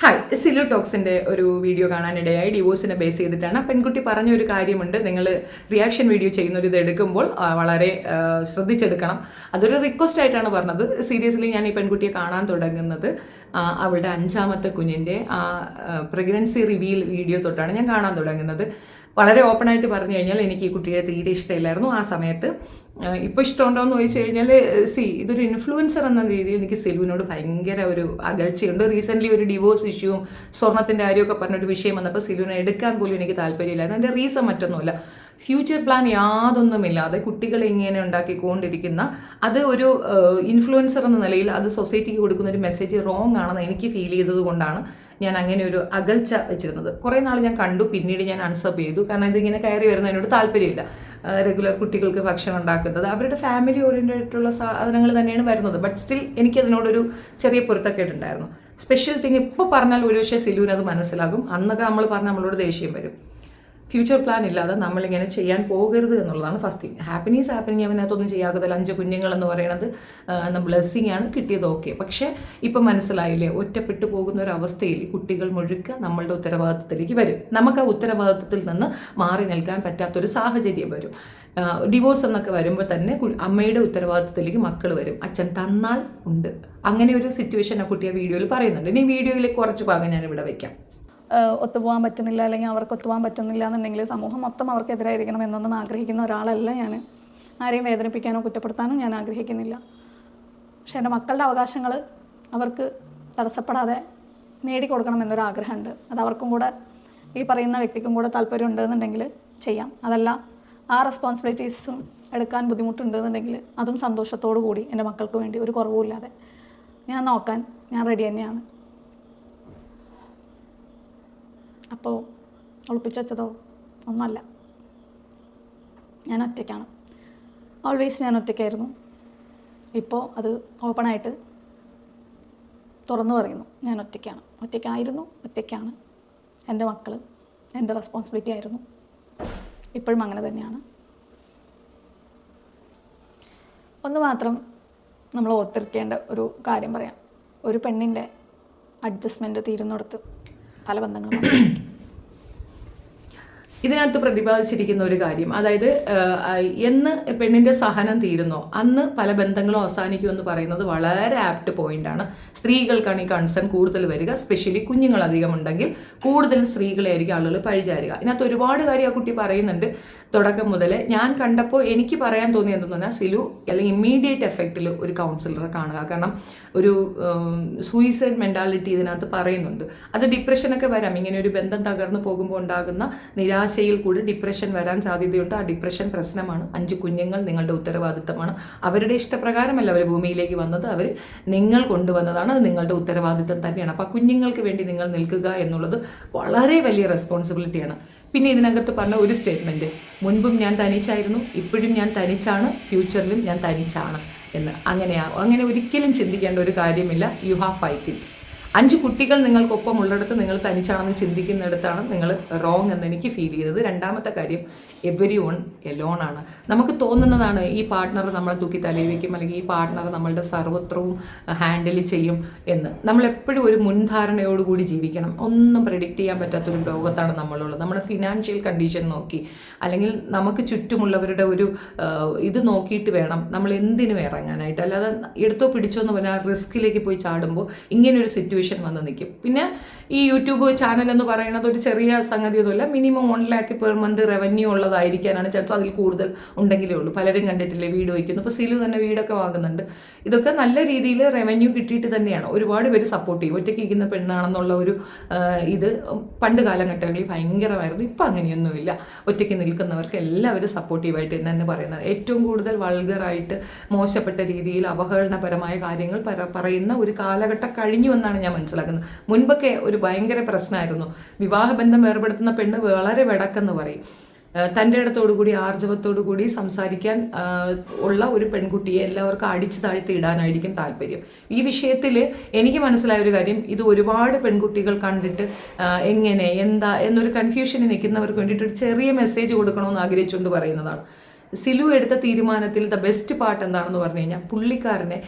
Hi Silu ടോക്സിന്റെ ഒരു video കാണാനിടയായി. ഡിവോഴ്സിനെ base ചെയ്തിട്ടാണ്. പെൺകുട്ടി പറഞ്ഞ ഒരു കാര്യമുണ്ട്. നിങ്ങൾ റിയാക്ഷൻ വീഡിയോ ചെയ്യുന്ന ഒരു ഇത് എടുക്കുമ്പോൾ വളരെ ശ്രദ്ധിച്ചെടുക്കണം. അതൊരു റിക്വസ്റ്റ് ആയിട്ടാണ് പറഞ്ഞത്. സീരിയസ്ലി ഞാൻ ഈ പെൺകുട്ടിയെ കാണാൻ തുടങ്ങുന്നത് അവളുടെ അഞ്ചാമത്തെ കുഞ്ഞിന്റെ പ്രഗ്നൻസി റിവീൽ വീഡിയോ തൊട്ടാണ് ഞാൻ കാണാൻ തുടങ്ങുന്നത്. വളരെ ഓപ്പൺ ആയിട്ട് പറഞ്ഞു കഴിഞ്ഞാൽ എനിക്ക് ഈ കുട്ടിയെ തീരെ ഇഷ്ടമില്ലായിരുന്നു ആ സമയത്ത്. ഇപ്പോൾ ഇഷ്ടമുണ്ടോ എന്ന് ചോദിച്ചു കഴിഞ്ഞാൽ സി ഇതൊരു ഇൻഫ്ലുവൻസർ എന്ന രീതിയിൽ എനിക്ക് സെലുവിനോട് ഭയങ്കര ഒരു അകൽച്ചയുണ്ട്. റീസെന്റ്ലി ഒരു ഡിവോഴ്സ് ഇഷ്യൂവും സ്വർണത്തിന്റെ കാര്യമൊക്കെ പറഞ്ഞൊരു വിഷയം വന്നപ്പോൾ സെലുവിനെ എടുക്കാൻ പോലും എനിക്ക് താല്പര്യമില്ലായിരുന്നു. അതിന്റെ റീസൺ മറ്റൊന്നുമില്ല. ഫ്യൂച്ചർ പ്ലാൻ യാതൊന്നുമില്ലാതെ കുട്ടികളെ ഇങ്ങനെ ഉണ്ടാക്കിക്കൊണ്ടിരിക്കുന്ന അത് ഒരു ഇൻഫ്ലുവൻസർ എന്ന നിലയിൽ അത് സൊസൈറ്റിക്ക് കൊടുക്കുന്ന ഒരു മെസ്സേജ് റോങ് ആണെന്ന് എനിക്ക് ഫീൽ ചെയ്തത് കൊണ്ടാണ് ഞാൻ അങ്ങനെ ഒരു അകൽച്ച വെച്ചിരുന്നത്. കുറേ നാൾ ഞാൻ കണ്ടു പിന്നീട് ഞാൻ അൺസബ് ചെയ്തു. കാരണം ഇതിങ്ങനെ കയറി വരുന്നതിനോട് താല്പര്യമില്ല. റെഗുലർ കുട്ടികൾക്ക് ഭക്ഷണം ഉണ്ടാക്കുന്നത്. അവരുടെ ഫാമിലി ഓറിയന്റഡ് ആയിട്ടുള്ള സാധനങ്ങൾ തന്നെയാണ് വരുന്നത്. ബട്ട് സ്റ്റിൽ എനിക്കതിനോടൊരു ചെറിയ പൊരുത്തക്കേടുണ്ടായിരുന്നു. സ്പെഷ്യൽ തിങ് ഇപ്പോൾ പറഞ്ഞാൽ ഒരു പക്ഷേ സിലുവിന് അത് മനസ്സിലാകും. അന്നൊക്കെ നമ്മൾ പറഞ്ഞാൽ നമ്മളോട് ദേഷ്യം വരും. ഫ്യൂച്ചർ പ്ലാൻ ഇല്ലാതെ നമ്മളിങ്ങനെ ചെയ്യാൻ പോകരുത് എന്നുള്ളതാണ് ഫസ്റ്റ് തിങ് ഹാപ്പിനീസ് ഹാപ്പനിങ് അവനകത്തൊന്നും ചെയ്യാകത്തില്ല അഞ്ച് കുഞ്ഞുങ്ങൾ എന്ന് പറയുന്നത് ബ്ലെസ്സിങ് ആണ് കിട്ടിയത്. ഓക്കെ പക്ഷേ ഇപ്പം മനസ്സിലായില്ലേ? ഒറ്റപ്പെട്ടു പോകുന്ന ഒരു അവസ്ഥയിൽ കുട്ടികൾ മുഴുക്ക നമ്മളുടെ ഉത്തരവാദിത്തത്തിലേക്ക് വരും. നമുക്ക് ആ ഉത്തരവാദിത്തത്തിൽ നിന്ന് മാറി നിൽക്കാൻ പറ്റാത്തൊരു സാഹചര്യം വരും. ഡിവോഴ്സ് എന്നൊക്കെ വരുമ്പോൾ തന്നെ അമ്മയുടെ ഉത്തരവാദിത്തത്തിലേക്ക് മക്കൾ വരും. അച്ഛൻ തന്നാൽ ഉണ്ട്. അങ്ങനെ ഒരു സിറ്റുവേഷൻ ആ കുട്ടി ആ വീഡിയോയിൽ പറയുന്നുണ്ട്. ഇനി വീഡിയോയിൽ കുറച്ച് ഭാഗം വെക്കാം. ഏഹ് ഒത്തുപോകാൻ പറ്റുന്നില്ല അല്ലെങ്കിൽ അവർക്ക് ഒത്തുപോകാൻ പറ്റുന്നില്ല എന്നുണ്ടെങ്കിൽ സമൂഹം മൊത്തം അവർക്കെതിരായിരിക്കണം എന്നൊന്നും ആഗ്രഹിക്കുന്ന ഒരാളല്ല ഞാൻ. ആരെയും വേദനിപ്പിക്കാനോ കുറ്റപ്പെടുത്താനോ ഞാൻ ആഗ്രഹിക്കുന്നില്ല. പക്ഷേ എന്റെ മക്കളുടെ അവകാശങ്ങൾ അവർക്ക് തടസ്സപ്പെടാതെ നേടിക്കൊടുക്കണം എന്നൊരു ആഗ്രഹമുണ്ട്. അത് അവർക്കും കൂടെ ഈ പറയുന്ന വ്യക്തിക്കും കൂടെ താല്പര്യം എന്നുണ്ടെങ്കിൽ ചെയ്യാം. അതല്ല ആ റെസ്പോൺസിബിലിറ്റീസും എടുക്കാൻ ബുദ്ധിമുട്ടുണ്ട് എന്നുണ്ടെങ്കിൽ അതും സന്തോഷത്തോടു കൂടി എന്റെ മക്കൾക്ക് വേണ്ടി ഒരു കുറവുമില്ലാതെ. ഞാൻ നോക്കാൻ ഞാൻ റെഡി തന്നെയാണ്. അപ്പോൾ ഒളിപ്പിച്ച് വെച്ചതോ? ഞാൻ ഒറ്റയ്ക്കാണ്. ഓൾവേസ് ഞാൻ ഒറ്റയ്ക്കായിരുന്നു. ഇപ്പോൾ അത് ഓപ്പണായിട്ട് തുറന്നു പറയുന്നു. ഞാൻ ഒറ്റയ്ക്കാണ്. ഒറ്റയ്ക്കായിരുന്നു ഒറ്റയ്ക്കാണ്. എന്റെ മക്കൾ എന്റെ റെസ്പോൺസിബിലിറ്റി ആയിരുന്നു. ഇപ്പോഴും അങ്ങനെ തന്നെയാണ്. ഒന്ന് മാത്രം നമ്മൾ ഓർത്തിരിക്കേണ്ട ഒരു കാര്യം പറയാം. ഒരു പെണ്ണിന്റെ അഡ്ജസ്റ്റ്മെന്റ് തീരുന്നിടത്ത് അവസാനിക്കും. ഇതിനകത്ത് പ്രതിപാദിച്ചിരിക്കുന്ന ഒരു കാര്യം അതായത് എന്ന് പെണ്ണിന്റെ സഹനം തീരുന്നോ അന്ന് പല ബന്ധങ്ങളും അവസാനിക്കും എന്ന് പറയുന്നത് വളരെ ആപ്റ്റ് പോയിന്റ് ആണ് സ്ത്രീകൾക്കാണ് ഈ കൺസേൺ കൂടുതൽ വരിക സ്പെഷ്യലി കുഞ്ഞുങ്ങൾ അധികം ഉണ്ടെങ്കിൽ കൂടുതലും സ്ത്രീകളായിരിക്കും ആളുകൾ പഴിചാരുക. ഇതിനകത്ത് ഒരുപാട് കാര്യം ആ കുട്ടി പറയുന്നുണ്ട്. തുടക്കം മുതൽ ഞാൻ കണ്ടപ്പോൾ എനിക്ക് പറയാൻ തോന്നിയത് എന്തെന്ന് പറഞ്ഞാൽ സിലു അല്ലെങ്കിൽ ഇമ്മീഡിയറ്റ് എഫക്റ്റിൽ ഒരു കൗൺസിലറെ കാണുക. കാരണം ഒരു സൂയിസൈഡ് മെന്റാലിറ്റി ഇതിനകത്ത് പറയുന്നുണ്ട്. അത് ഡിപ്രഷനൊക്കെ വരാം. ഇങ്ങനെ ഒരു ബന്ധം തകർന്നു പോകുമ്പോൾ ഉണ്ടാകുന്ന നിരാശയിൽ കൂടി ഡിപ്രഷൻ വരാൻ സാധ്യതയുണ്ട്. ആ ഡിപ്രഷൻ പ്രശ്നമാണ്. അഞ്ച് കുഞ്ഞുങ്ങൾ നിങ്ങളുടെ ഉത്തരവാദിത്തമാണ്. അവരുടെ ഇഷ്ടപ്രകാരമല്ല അവർ ഭൂമിയിലേക്ക് വന്നത്. അവർ നിങ്ങൾ കൊണ്ടുവന്നതാണ്. അത് നിങ്ങളുടെ ഉത്തരവാദിത്തം തന്നെയാണ്. അപ്പോൾ ആ കുഞ്ഞുങ്ങൾക്ക് വേണ്ടി നിങ്ങൾ നിൽക്കുക എന്നുള്ളത് വളരെ വലിയ റെസ്പോൺസിബിലിറ്റിയാണ് പിന്നെ ഇതിനകത്ത് പറഞ്ഞ ഒരു സ്റ്റേറ്റ്മെന്റ് മുൻപും ഞാൻ തനിച്ചായിരുന്നു. ഇപ്പോഴും ഞാൻ തനിച്ചാണ്. ഫ്യൂച്ചറിലും ഞാൻ തനിച്ചാണ് എന്ന്. അങ്ങനെയാ. അങ്ങനെ ഒരിക്കലും ചിന്തിക്കേണ്ട ഒരു കാര്യമില്ല. യു ഹാവ് ഫൈവ് കിഡ്സ് അഞ്ച് കുട്ടികൾ നിങ്ങൾക്കൊപ്പം ഉള്ളിടത്ത് നിങ്ങൾ തനിച്ചാണെന്ന് ചിന്തിക്കുന്നിടത്താണ് നിങ്ങൾ റോങ് എന്ന് എനിക്ക് ഫീൽ ചെയ്തത്. രണ്ടാമത്തെ കാര്യം എവരി വൺ എലോൺ ആണ്. നമുക്ക് തോന്നുന്നതാണ് ഈ പാർട്ട്ണർ നമ്മളെ തൂക്കി തലയിൽ വയ്ക്കും അല്ലെങ്കിൽ ഈ പാർട്ട്ണർ നമ്മളുടെ സർവത്രവും ഹാൻഡിൽ ചെയ്യും എന്ന്. നമ്മളെപ്പോഴും ഒരു മുൻധാരണയോടുകൂടി ജീവിക്കണം. ഒന്നും പ്രിഡിക്റ്റ് ചെയ്യാൻ പറ്റാത്തൊരു ലോകത്താണ് നമ്മളുള്ളത്. നമ്മുടെ ഫിനാൻഷ്യൽ കണ്ടീഷൻ നോക്കി അല്ലെങ്കിൽ നമുക്ക് ചുറ്റുമുള്ളവരുടെ ഒരു ഇത് നോക്കിയിട്ട് വേണം നമ്മൾ എന്തിനും ഇറങ്ങാനായിട്ട്. അല്ലാതെ എടുത്തോ പിടിച്ചോ എന്ന് പറഞ്ഞാൽ റിസ്കിലേക്ക് പോയി ചാടുമ്പോൾ ഇങ്ങനെ ഒരു സിറ്റുവേഷൻ വന്ന് നിൽക്കും പിന്നെ ഈ യൂട്യൂബ് ചാനൽ എന്ന് പറയുന്നത് ഒരു ചെറിയ സംഗതി ഒന്നുമില്ല minimum one lakh per month revenue ഉള്ളതായിരിക്കാനാണ് chance അതിൽ കൂടുതൽ ഉണ്ടെങ്കിലേ ഉള്ളൂ. പലരും കണ്ടിട്ടില്ലേ വീട് വയ്ക്കുന്നു. ഇപ്പോൾ സിലു തന്നെ വീടൊക്കെ വാങ്ങുന്നുണ്ട്. ഇതൊക്കെ നല്ല രീതിയിൽ റവന്യൂ കിട്ടിയിട്ട് തന്നെയാണ്. ഒരുപാട് പേര് സപ്പോർട്ട് ചെയ്യും. ഒറ്റയ്ക്ക് ഇരിക്കുന്ന പെണ്ണാണെന്നുള്ള ഒരു ഇത് പണ്ട് കാലഘട്ടങ്ങളിൽ ഭയങ്കരമായിരുന്നു. ഇപ്പം അങ്ങനെയൊന്നുമില്ല. ഒറ്റയ്ക്ക് നിൽക്കുന്നവർക്ക് എല്ലാവരും സപ്പോർട്ടീവായിട്ട് തന്നെ പറയുന്നത്. ഏറ്റവും കൂടുതൽ വൾഗറായിട്ട് മോശപ്പെട്ട രീതിയിൽ അവഹേളനപരമായ കാര്യങ്ങൾ പറയുന്ന ഒരു കാലഘട്ടം കഴിഞ്ഞു എന്നാണ് മനസ്സിലാക്കുന്നത് മുൻപൊക്കെ ഒരു ഭയങ്കര പ്രശ്നമായിരുന്നു. വിവാഹബന്ധം ഏർപ്പെടുത്തുന്ന പെണ്ണ് വളരെ വെടക്കെന്ന് പറയും. തന്റെ ഇടത്തോടുകൂടി ആർജവത്തോടുകൂടി സംസാരിക്കാൻ ഉള്ള ഒരു പെൺകുട്ടിയെ എല്ലാവർക്കും അടിച്ചു താഴ്ത്തി ഇടാനായിരിക്കും താല്പര്യം. ഈ വിഷയത്തിൽ എനിക്ക് മനസ്സിലായ ഒരു കാര്യം ഇത് ഒരുപാട് പെൺകുട്ടികൾ കണ്ടിട്ട് എങ്ങനെ എന്താ എന്നൊരു കൺഫ്യൂഷനിൽ നിൽക്കുന്നവർക്ക് വേണ്ടിയിട്ട് ഒരു ചെറിയ മെസ്സേജ് കൊടുക്കണമെന്ന് ആഗ്രഹിച്ചുകൊണ്ട് പറയുന്നതാണ്. സിലു എടുത്ത തീരുമാനത്തിൽ ദ ബെസ്റ്റ് പാർട്ട് എന്താണെന്ന് പറഞ്ഞു കഴിഞ്ഞാൽ പുള്ളിക്കാരനെ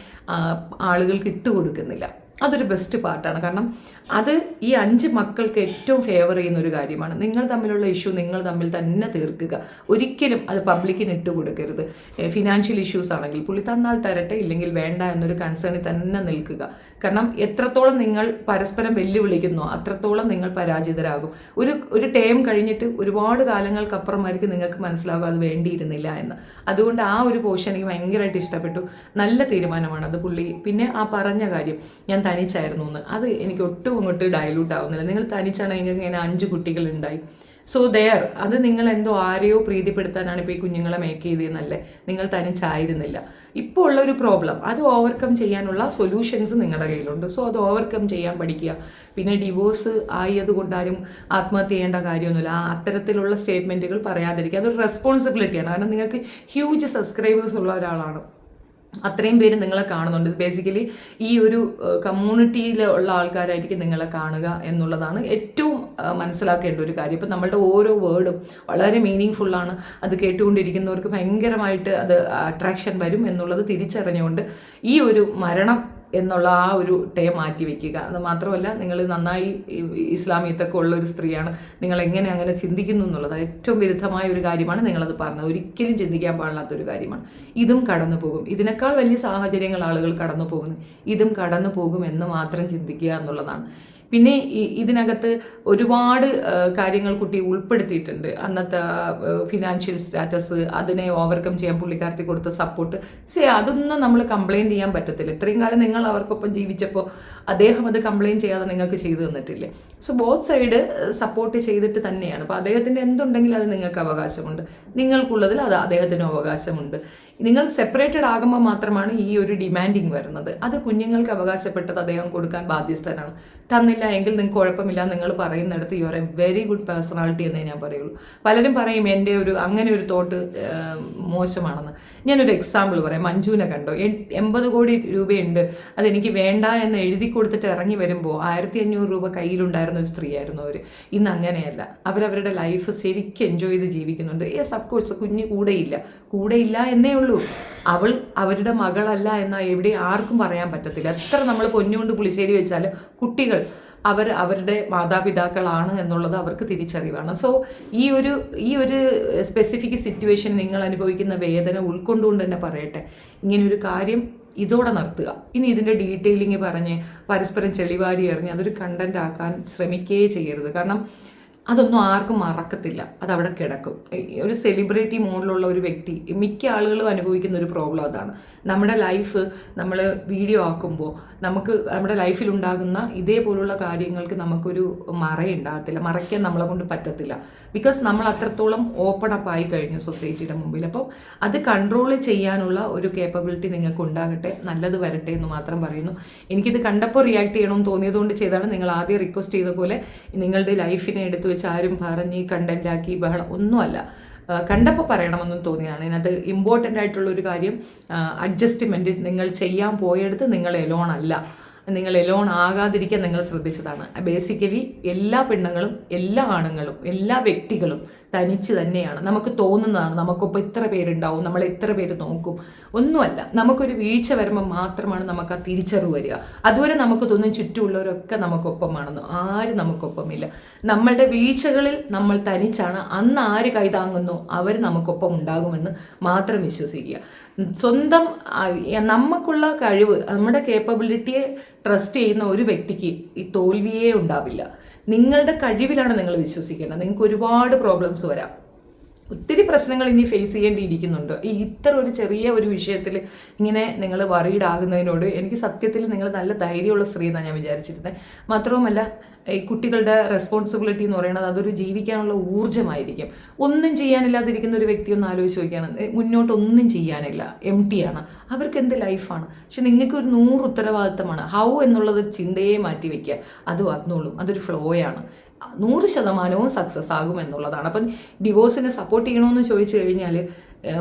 ആളുകൾക്ക് ഇട്ടുകൊടുക്കുന്നില്ല. അതൊരു ബെസ്റ്റ് പാർട്ടാണ് കാരണം അത് ഈ അഞ്ച് മക്കൾക്ക് ഏറ്റവും ഫേവർ ചെയ്യുന്ന ഒരു കാര്യമാണ്. നിങ്ങൾ തമ്മിലുള്ള ഇഷ്യൂ നിങ്ങൾ തമ്മിൽ തന്നെ തീർക്കുക. ഒരിക്കലും അത് പബ്ലിക്കിന് ഇട്ട് കൊടുക്കരുത്. ഫിനാൻഷ്യൽ ഇഷ്യൂസ് ആണെങ്കിൽ പുള്ളി തന്നാൽ തരട്ടെ ഇല്ലെങ്കിൽ വേണ്ട എന്നൊരു കൺസേണിൽ തന്നെ നിൽക്കുക. കാരണം എത്രത്തോളം നിങ്ങൾ പരസ്പരം വെല്ലുവിളിക്കുന്നോ അത്രത്തോളം നിങ്ങൾ പരാജിതരാകും. ഒരു ഒരു ടേം കഴിഞ്ഞിട്ട് ഒരുപാട് കാലങ്ങൾക്കപ്പുറമായിരിക്കും നിങ്ങൾക്ക് മനസ്സിലാകും അത് വേണ്ടിയിരുന്നില്ല എന്ന്. അതുകൊണ്ട് ആ ഒരു പോർഷൻ എനിക്ക് ഭയങ്കരമായിട്ട് ഇഷ്ടപ്പെട്ടു. നല്ല തീരുമാനമാണ് അത് പുള്ളി. പിന്നെ ആ പറഞ്ഞ കാര്യം ഞാൻ തനിച്ചായിരുന്നു എന്ന് അത് എനിക്ക് ഒട്ടും അങ്ങോട്ട് ഡയലൂട്ട് ആവുന്നില്ല. നിങ്ങൾ തനിച്ചാണെങ്കിൽ ഇങ്ങനെ അഞ്ച് കുട്ടികളുണ്ടായി. സോ ദയർ അത് നിങ്ങൾ എന്തോ ആരെയോ പ്രീതിപ്പെടുത്താനാണ് ഇപ്പോൾ ഈ കുഞ്ഞുങ്ങളെ മേക്ക് ചെയ്തതെന്നല്ലേ? നിങ്ങൾ തനിച്ചായിരുന്നില്ല. ഇപ്പോൾ ഉള്ള ഒരു പ്രോബ്ലം അത് ഓവർകം ചെയ്യാനുള്ള സൊല്യൂഷൻസ് നിങ്ങളുടെ കയ്യിലുണ്ട്. സോ അത് ഓവർകം ചെയ്യാൻ പഠിക്കുക. പിന്നെ ഡിവോഴ്സ് ആയത് കൊണ്ടാരും ആത്മഹത്യ ചെയ്യേണ്ട കാര്യമൊന്നുമില്ല. ആ അത്തരത്തിലുള്ള സ്റ്റേറ്റ്മെന്റുകൾ പറയാതിരിക്കുക. അതൊരു റെസ്പോൺസിബിലിറ്റിയാണ് കാരണം നിങ്ങൾക്ക് ഹ്യൂജ് സബ്സ്ക്രൈബേഴ്സ് ഉള്ള ഒരാളാണ്. അത്രയും പേര് നിങ്ങളെ കാണുന്നുണ്ട്. ബേസിക്കലി ഈ ഒരു കമ്മ്യൂണിറ്റിയിൽ ഉള്ള ആൾക്കാരായിരിക്കും നിങ്ങളെ കാണുക എന്നുള്ളതാണ് ഏറ്റവും മനസ്സിലാക്കേണ്ട ഒരു കാര്യം. ഇപ്പം നമ്മളുടെ ഓരോ വേർഡും വളരെ മീനിങ് ഫുള്ളാണ് അത് കേട്ടുകൊണ്ടിരിക്കുന്നവർക്ക് ഭയങ്കരമായിട്ട് അത് അട്രാക്ഷൻ വരും എന്നുള്ളത് തിരിച്ചറിഞ്ഞുകൊണ്ട് ഈ ഒരു മരണം എന്നുള്ള ആ ഒരു ടേ മാറ്റി വെക്കുക. അത് മാത്രമല്ല നിങ്ങൾ നന്നായി ഇസ്ലാമിയത്തൊക്കെ ഉള്ള ഒരു സ്ത്രീയാണ്. നിങ്ങൾ എങ്ങനെ അങ്ങനെ ചിന്തിക്കുന്നു എന്നുള്ളത് ഏറ്റവും വിരുദ്ധമായ ഒരു കാര്യമാണ് നിങ്ങളത് പറഞ്ഞത്. ഒരിക്കലും ചിന്തിക്കാൻ പാടില്ലാത്ത ഒരു കാര്യമാണ്. ഇതും കടന്നു പോകും. ഇതിനേക്കാൾ വലിയ സാഹചര്യങ്ങൾ ആളുകൾ കടന്നു പോകുന്നു. ഇതും കടന്നു പോകും എന്ന് മാത്രം ചിന്തിക്കുക എന്നുള്ളതാണ്. പിന്നെ ഇതിനകത്ത് ഒരുപാട് കാര്യങ്ങൾ കുട്ടി ഉൾപ്പെടുത്തിയിട്ടുണ്ട്. അന്നത്തെ ഫിനാൻഷ്യൽ സ്റ്റാറ്റസ് അതിനെ ഓവർകം ചെയ്യാൻ പുള്ളിക്കാരത്തി കൊടുത്ത സപ്പോർട്ട് സേ അതൊന്നും നമ്മൾ കംപ്ലയിന്റ് ചെയ്യാൻ പറ്റത്തില്ല. ഇത്രയും കാലം നിങ്ങൾ അവർക്കൊപ്പം ജീവിച്ചപ്പോൾ അദ്ദേഹം അത് കംപ്ലയിന്റ് ചെയ്യാതെ നിങ്ങൾക്ക് ചെയ്തു തന്നിട്ടില്ലേ? സോ ബോത്ത് സൈഡ് സപ്പോർട്ട് ചെയ്തിട്ട് തന്നെയാണ്. അപ്പോൾ അദ്ദേഹത്തിന്റെ എന്തുണ്ടെങ്കിലും അത് നിങ്ങൾക്ക് അവകാശമുണ്ട്. നിങ്ങൾക്കുള്ളതിൽ അത് അദ്ദേഹത്തിനും അവകാശമുണ്ട്. നിങ്ങൾ സെപ്പറേറ്റഡ് ആകുമ്പോൾ മാത്രമാണ് ഈ ഒരു ഡിമാൻഡിങ് വരുന്നത്. അത് കുഞ്ഞുങ്ങൾക്ക് അവകാശപ്പെട്ടത് അദ്ദേഹം കൊടുക്കാൻ ബാധ്യസ്ഥനാണ്. തന്നില്ല എങ്കിൽ നിങ്ങൾക്ക് കുഴപ്പമില്ല നിങ്ങൾ പറയുന്നിടത്ത് you are a very good personality എന്നേ ഞാൻ പറയുള്ളൂ. പലരും പറയും എന്റെ ഒരു അങ്ങനെ ഒരു തോട്ട് മോശമാണെന്ന്. ഞാനൊരു എക്സാമ്പിൾ പറയാം. മഞ്ജുവിനെ കണ്ടോ? എൺ- എൺപത് കോടി രൂപയുണ്ട്. അതെനിക്ക് വേണ്ട എന്ന് എഴുതി കൊടുത്തിട്ട് ഇറങ്ങി വരുമ്പോൾ ആയിരത്തി അഞ്ഞൂറ് രൂപ കയ്യിലുണ്ടായിരുന്ന ഒരു സ്ത്രീയായിരുന്നു അവർ ഇന്ന് അങ്ങനെയല്ല. അവരവരുടെ ലൈഫ് ശരിക്കും എൻജോയ് ചെയ്ത് ജീവിക്കുന്നുണ്ട്. യെസ് അഫ്കോഴ്സ് കുഞ്ഞ് കൂടെയില്ല. കൂടെയില്ല എന്നേ ഉള്ളൂ. അവൾ അവരുടെ മകളല്ല എന്ന എവിടെ ആർക്കും പറയാൻ പറ്റത്തില്ല. എത്ര നമ്മൾ പൊന്നുകൊണ്ട് പുളിശ്ശേരി വെച്ചാൽ കുട്ടികൾ അവർ അവരുടെ മാതാപിതാക്കളാണ് എന്നുള്ളത് അവർക്ക് തിരിച്ചറിവാണ്. സോ ഈ ഒരു ഈ ഒരു സ്പെസിഫിക് സിറ്റുവേഷൻ നിങ്ങൾ അനുഭവിക്കുന്ന വേദന ഉൾക്കൊണ്ടുകൊണ്ട് തന്നെ പറയട്ടെ. ഇങ്ങനെ ഒരു കാര്യം ഇതോടെ നിർത്തുക. ഇനി ഇതിന്റെ ഡീറ്റെയിലിംഗ് പറഞ്ഞ് പരസ്പരം ചെളിവാരി എറിഞ്ഞ് അതൊരു കണ്ടന്റ് ആക്കാൻ ശ്രമിക്കുകയേ ചെയ്യരുത്. കാരണം അതൊന്നും ആർക്കും മറക്കത്തില്ല. അത് അവിടെ കിടക്കും ഒരു സെലിബ്രിറ്റി മോഡിലുള്ള ഒരു വ്യക്തി മിക്ക ആളുകളും അനുഭവിക്കുന്ന ഒരു പ്രോബ്ലം അതാണ്. നമ്മുടെ ലൈഫ് നമ്മൾ വീഡിയോ ആക്കുമ്പോൾ നമുക്ക് നമ്മുടെ ലൈഫിൽ ഉണ്ടാകുന്ന ഇതേപോലുള്ള കാര്യങ്ങൾക്ക് നമുക്കൊരു മറയുണ്ടാകത്തില്ല. മറയ്ക്കാൻ നമ്മളെ കൊണ്ട് പറ്റത്തില്ല. ബിക്കോസ് നമ്മൾ അത്രത്തോളം ഓപ്പൺ അപ്പ് ആയി കഴിഞ്ഞു സൊസൈറ്റിയുടെ മുമ്പിൽ. അപ്പം അത് കൺട്രോൾ ചെയ്യാനുള്ള ഒരു കേപ്പബിലിറ്റി നിങ്ങൾക്ക് ഉണ്ടാകട്ടെ നല്ലത് വരട്ടെ എന്ന് മാത്രം പറയുന്നു. എനിക്കിത് കണ്ടപ്പോൾ റിയാക്ട് ചെയ്യണമെന്ന് തോന്നിയതുകൊണ്ട് ചെയ്താണ് നിങ്ങൾ ആദ്യം റിക്വസ്റ്റ് ചെയ്ത പോലെ നിങ്ങളുടെ ലൈഫിനെ എടുത്തു വെച്ച് ആരും പറഞ്ഞ് കണ്ടന്റ് ആക്കി ബഹളം ഒന്നുമല്ല. കണ്ടപ്പോൾ പറയണമെന്നും തോന്നിയതാണ്. ഇതിനകത്ത് ഇമ്പോർട്ടന്റ് ആയിട്ടുള്ള ഒരു കാര്യം അഡ്ജസ്റ്റ്മെന്റ് നിങ്ങൾ ചെയ്യാൻ പോയെടുത്ത് നിങ്ങൾ എലോൺ അല്ല. നിങ്ങൾ എലോൺ ആകാതിരിക്കാൻ നിങ്ങൾ ശ്രദ്ധിച്ചതാണ്. ബേസിക്കലി എല്ലാ പെണ്ണുങ്ങളും എല്ലാ ആണുങ്ങളും എല്ലാ വ്യക്തികളും തനിച്ച് തന്നെയാണ്. നമുക്ക് തോന്നുന്നതാണ് നമുക്കൊപ്പം ഇത്ര പേരുണ്ടാവും നമ്മൾ എത്ര പേര് നോക്കും. ഒന്നുമല്ല നമുക്കൊരു വീഴ്ച വരുമ്പോൾ മാത്രമാണ് നമുക്ക് ആ തിരിച്ചറിവ് വരിക. അതുവരെ നമുക്ക് തോന്നും ചുറ്റുമുള്ളവരൊക്കെ നമുക്കൊപ്പമാണെന്ന് ആരും നമുക്കൊപ്പമില്ല. നമ്മളുടെ വീഴ്ചകളിൽ നമ്മൾ തനിച്ചാണ്. അന്ന് ആര് കൈതാങ്ങുന്നു അവർ നമുക്കൊപ്പം ഉണ്ടാകുമെന്ന് മാത്രം വിശ്വസിക്കുക. സ്വന്തം നമുക്കുള്ള കഴിവ് നമ്മുടെ കേപ്പബിലിറ്റിയെ ട്രസ്റ്റ് ചെയ്യുന്ന ഒരു വ്യക്തിക്ക് ഈ തോൽവിയേ ഉണ്ടാവില്ല. നിങ്ങളുടെ കഴിവിലാണ് നിങ്ങൾ വിശ്വസിക്കേണ്ടത്. നിങ്ങൾക്ക് ഒരുപാട് പ്രോബ്ലംസ് വരാം. ഒത്തിരി പ്രശ്നങ്ങൾ ഇനി ഫേസ് ചെയ്യേണ്ടിയിരിക്കുന്നുണ്ട്. ഈ ഇത്ര ഒരു ചെറിയ ഒരു വിഷയത്തിൽ ഇങ്ങനെ നിങ്ങൾ വറീഡ് ആകുന്നതിനോട് എനിക്ക് സത്യത്തിൽ നിങ്ങൾ നല്ല ധൈര്യമുള്ള സ്ത്രീ എന്നാണ് ഞാൻ വിചാരിച്ചിരുന്നത്. മാത്രവുമല്ല ഈ കുട്ടികളുടെ റെസ്പോൺസിബിലിറ്റി എന്ന് പറയുന്നത് അതൊരു ജീവിക്കാനുള്ള ഊർജമായിരിക്കും. ഒന്നും ചെയ്യാനില്ലാതിരിക്കുന്ന ഒരു വ്യക്തി ഒന്ന് ആലോചിച്ച് ഏ, മുന്നോട്ട് ഒന്നും ചെയ്യാനില്ല എം ടി ആണ്. അവർക്ക് എന്ത് ലൈഫാണ് പക്ഷെ നിങ്ങൾക്ക് ഒരു നൂറ് ഉത്തരവാദിത്തമാണ്. ഹൗ എന്നുള്ളത് ചിന്തയെ മാറ്റി വയ്ക്കുക അത് വന്നോളും അതൊരു ഫ്ലോയാണ് നൂറ് ശതമാനവും സക്സസ് ആകും എന്നുള്ളതാണ്. അപ്പം ഡിവോഴ്സിനെ സപ്പോർട്ട് ചെയ്യണമെന്ന് ചോദിച്ചു കഴിഞ്ഞാൽ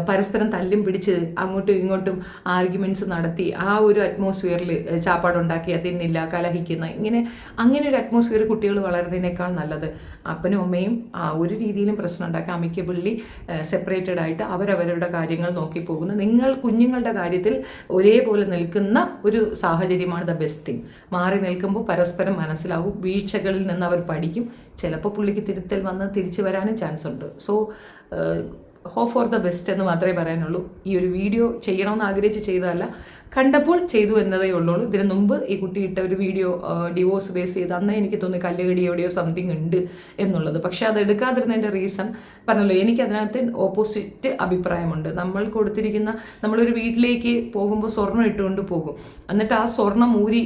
പരസ്പരം തല്ലും പിടിച്ച് അങ്ങോട്ടും ഇങ്ങോട്ടും ആർഗ്യുമെന്റ്സ് നടത്തി ആ ഒരു അറ്റ്മോസ്ഫിയറിൽ ചാപ്പാടുണ്ടാക്കി തിന്നില്ല കലഹിക്കുന്ന ഇങ്ങനെ അങ്ങനെ ഒരു അറ്റ്മോസ്ഫിയർ കുട്ടികൾ വളരുന്നതിനേക്കാൾ നല്ലത്. അപ്പനും അമ്മയും ഒരു രീതിയിലും പ്രശ്നം ഉണ്ടാക്കി അമിക്കബിളി സെപ്പറേറ്റഡ് ആയിട്ട് അവരവരുടെ കാര്യങ്ങൾ നോക്കി പോകുന്നു. നിങ്ങൾ കുഞ്ഞുങ്ങളുടെ കാര്യത്തിൽ ഒരേപോലെ നിൽക്കുന്ന ഒരു സാഹചര്യമാണ് ദ ബെസ്റ്റ് തിങ് മാറി നിൽക്കുമ്പോൾ പരസ്പരം മനസ്സിലാവും വീഴ്ചകളിൽ നിന്ന് അവർ പഠിക്കും. ചിലപ്പോൾ പുള്ളിക്ക് തിരുത്തൽ വന്ന് തിരിച്ചു വരാനും ചാൻസ് ഉണ്ട്. So hope for the best എന്ന് മാത്രമേ പറയാനുള്ളൂ. ഈ ഒരു വീഡിയോ ചെയ്യണമെന്ന് ആഗ്രഹിച്ച് ചെയ്തതല്ല കണ്ടപ്പോൾ ചെയ്തു എന്നതേ ഉള്ളൂ ഇതിന് മുമ്പ് ഈ കുട്ടി ഇട്ട ഒരു വീഡിയോ ഡിവോഴ്സ് ബേസ് ചെയ്ത് അന്നേ എനിക്ക് തോന്നി കല്ലുകടി എവിടെയോ സംതിങ് ഉണ്ട് എന്നുള്ളത്. പക്ഷെ അത് എടുക്കാതിരുന്നതിന്റെ റീസൺ പറഞ്ഞല്ലോ എനിക്ക് അതിനകത്ത് ഓപ്പോസിറ്റ് അഭിപ്രായമുണ്ട്. നമ്മൾ കൊടുത്തിരിക്കുന്ന നമ്മളൊരു വീട്ടിലേക്ക് പോകുമ്പോൾ സ്വർണം ഇട്ടുകൊണ്ട് പോകും. എന്നിട്ട് ആ സ്വർണം ഊരി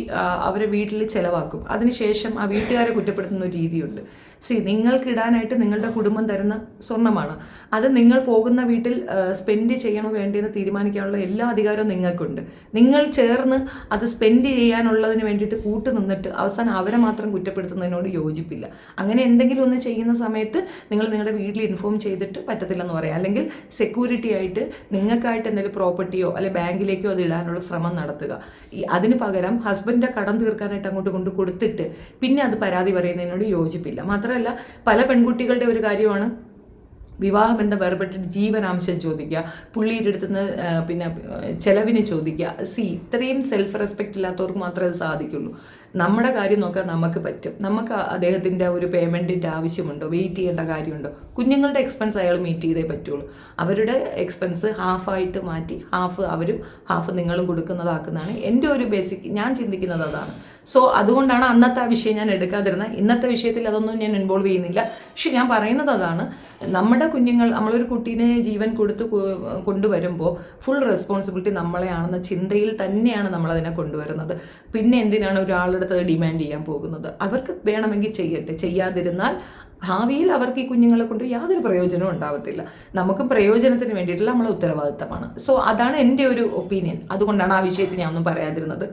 അവരെ വീട്ടിൽ ചിലവാക്കും. അതിനുശേഷം ആ വീട്ടുകാരെ കുറ്റപ്പെടുത്തുന്ന ഒരു രീതിയുണ്ട്. സി നിങ്ങൾക്കിടാനായിട്ട് നിങ്ങളുടെ കുടുംബം തരുന്ന സ്വർണമാണ്. അത് നിങ്ങൾ പോകുന്ന വീട്ടിൽ സ്പെൻഡ് ചെയ്യണോ വേണ്ടിയെന്ന് തീരുമാനിക്കാനുള്ള എല്ലാ അധികാരവും നിങ്ങൾക്കുണ്ട്. നിങ്ങൾ ചേർന്ന് അത് സ്പെൻഡ് ചെയ്യാനുള്ളതിന് വേണ്ടിയിട്ട് കൂട്ടു നിന്നിട്ട് അവസാനം അവരെ മാത്രം കുറ്റപ്പെടുത്തുന്നതിനോട് യോജിപ്പില്ല. അങ്ങനെ എന്തെങ്കിലും ഒന്ന് ചെയ്യുന്ന സമയത്ത് നിങ്ങൾ നിങ്ങളുടെ വീട്ടിൽ ഇൻഫോം ചെയ്തിട്ട് പറ്റത്തില്ലെന്ന് പറയാം. അല്ലെങ്കിൽ സെക്യൂരിറ്റി ആയിട്ട് നിങ്ങൾക്കായിട്ട് എന്തെങ്കിലും പ്രോപ്പർട്ടിയോ അല്ലെ ബാങ്കിലേക്കോ അത് ഇടാനുള്ള ശ്രമം നടത്തുക. അതിന് പകരം ഹസ്ബൻഡിന്റെ കടം തീർക്കാനായിട്ട് അങ്ങോട്ട് കൊണ്ട് കൊടുത്തിട്ട് പിന്നെ അത് പരാതി പറയുന്നതിനോട് യോജിപ്പില്ല. മാത്രമല്ല പല പെൺകുട്ടികളുടെ ഒരു കാര്യമാണ് വിവാഹബന്ധം വേർപെട്ടിട്ട് ജീവനാംശം ചോദിക്കുക പുള്ളിയുടെ അടുത്തുനിന്ന് പിന്നെ ചെലവിന് ചോദിക്കുക. സി ഇത്രയും സെൽഫ് റെസ്പെക്റ്റ് ഇല്ലാത്തവർക്ക് മാത്രമേ അത് സാധിക്കുള്ളൂ. നമ്മുടെ കാര്യം നോക്കാൻ നമുക്ക് പറ്റും. നമുക്ക് അദ്ദേഹത്തിന്റെ ഒരു പേയ്മെന്റിന്റെ ആവശ്യമുണ്ടോ? വെയിറ്റ് ചെയ്യേണ്ട കാര്യമുണ്ടോ? കുഞ്ഞുങ്ങളുടെ എക്സ്പെൻസ് അയാൾ മീറ്റ് ചെയ്തേ പറ്റുള്ളൂ. അവരുടെ എക്സ്പെൻസ് ഹാഫായിട്ട് മാറ്റി ഹാഫ് അവരും ഹാഫ് നിങ്ങളും കൊടുക്കുന്നതാക്കുന്നതാണ് എന്റെ ഒരു ബേസിക് ഞാൻ ചിന്തിക്കുന്നത് അതാണ്. സോ അതുകൊണ്ടാണ് അന്നത്തെ ആ വിഷയം ഞാൻ എടുക്കാതിരുന്നത്. ഇന്നത്തെ വിഷയത്തിൽ അതൊന്നും ഞാൻ ഇൻവോൾവ് ചെയ്യുന്നില്ല. പക്ഷെ ഞാൻ പറയുന്നത് അതാണ് നമ്മുടെ കുഞ്ഞുങ്ങൾ നമ്മളൊരു കുട്ടീനെ ജീവൻ കൊടുത്ത് കൊണ്ടുവരുമ്പോൾ ഫുൾ റെസ്പോൺസിബിലിറ്റി നമ്മളെയാണെന്ന ചിന്തയിൽ തന്നെയാണ് നമ്മളതിനെ കൊണ്ടുവരുന്നത്. പിന്നെ എന്തിനാണ് ഒരാളുടെ അടുത്ത് ഡിമാൻഡ് ചെയ്യാൻ പോകുന്നത്. അവർക്ക് വേണമെങ്കിൽ ചെയ്യട്ടെ. ചെയ്യാതിരുന്നാൽ ഭാവിയിൽ അവർക്ക് ഈ കുഞ്ഞുങ്ങളെ കൊണ്ട് യാതൊരു പ്രയോജനവും ഉണ്ടാവത്തില്ല. നമുക്ക് പ്രയോജനത്തിന് വേണ്ടിയിട്ടുള്ള നമ്മളെ ഉത്തരവാദിത്തമാണ്. സോ അതാണ് എന്റെ ഒരു ഒപ്പീനിയൻ അതുകൊണ്ടാണ് ആ വിഷയത്തിൽ ഞാൻ ഒന്നും പറയാതിരുന്നത്.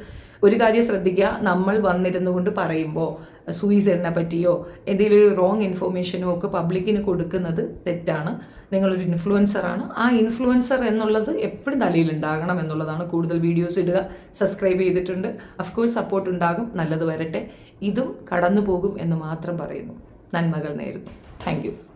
ഒരു കാര്യം ശ്രദ്ധിക്കുക. നമ്മൾ വന്നിരുന്നു കൊണ്ട് പറയുമ്പോൾ സൂയിസൈഡിനെ പറ്റിയോ എന്തെങ്കിലും ഒരു റോങ് ഇൻഫോർമേഷനോ ഒക്കെ പബ്ലിക്കിന് കൊടുക്കുന്നത് തെറ്റാണ്. നിങ്ങളൊരു ഇൻഫ്ലുവൻസറാണ് ആ ഇൻഫ്ലുവൻസർ എന്നുള്ളത് എപ്പോഴും തലയിൽ ഉണ്ടാകണം എന്നുള്ളതാണ് കൂടുതൽ വീഡിയോസ് ഇടുക. സബ്സ്ക്രൈബ് ചെയ്തിട്ടുണ്ട്. അഫ്കോഴ്സ് സപ്പോർട്ട് ഉണ്ടാകും. നല്ലത് വരട്ടെ. ഇതും കടന്നു പോകും എന്ന് മാത്രം പറയുന്നു. നന്മകൾ നേരുന്നു. താങ്ക്